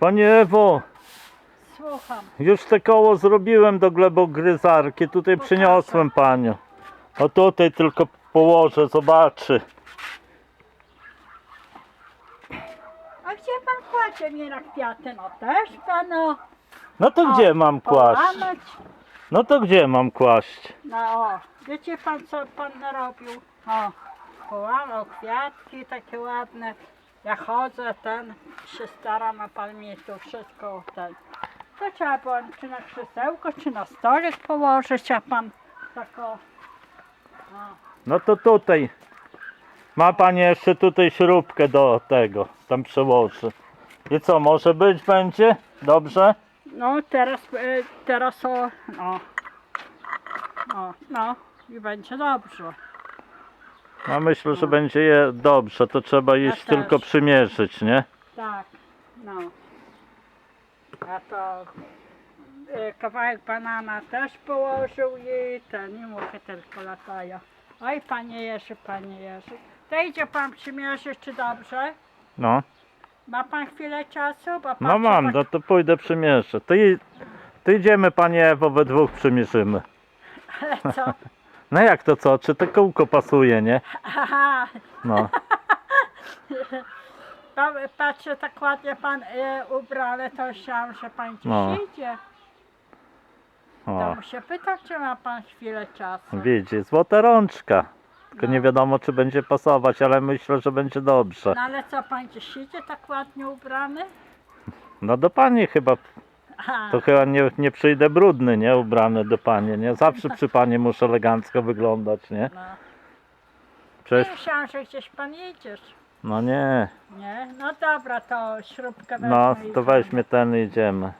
Panie Ewo, Słucham. już te koło zrobiłem do glebogryzarki. Tutaj przyniosłem panią. O tutaj tylko położę, zobaczy. A gdzie pan kładzie mnie na kwiaty? No też panu No to gdzie mam kłaść? połamać. No to gdzie mam kłaść? No o, wiecie pan co pan narobił? O, połamał kwiatki takie ładne. Ja chodzę, ten się staram, a pan mi tu wszystko ten. To trzeba było czy na krzesełko, czy na stolik położyć, a pan tak o. o. No to tutaj. Ma pani jeszcze tutaj śrubkę do tego. Tam przełoży. I co, może być będzie? Dobrze? No teraz, e, teraz o, no, no, no i będzie dobrze. No myślę, że będzie je dobrze. To trzeba iść też. tylko przymierzyć, nie? Tak, no. A to e, kawałek banana też położył i ten, nie mówię tylko latają. Oj, panie Jerzy, panie Jerzy. To idzie pan przymierzyć, czy dobrze? No. Ma pan chwilę czasu? Bo No patrzę, mam, no to pójdę przymierzę. To, i, to idziemy panie Ewo, we dwóch przymierzymy. Ale co? No jak to co? Czy to kółko pasuje, nie? Aha, No. pa- patrzę tak ładnie pan e, ubrany, to myślałam, że pan gdzieś No. idzie. To O, mu się pyta, czy ma pan chwilę czasu. widzi, złota rączka. Tylko No. nie wiadomo, czy będzie pasować, ale myślę, że będzie dobrze. No ale co, pan gdzieś idzie tak ładnie ubrany? No do pani chyba, to chyba nie, nie przyjdę brudny, nie? Ubrany do pani, nie? Zawsze przy pani muszę elegancko wyglądać, nie? no. Przecież, Ja myślałam, że gdzieś pan jedziesz. no nie. Nie? No dobra, to śrubkę wezmę No, i to tam. weźmie ten i idziemy.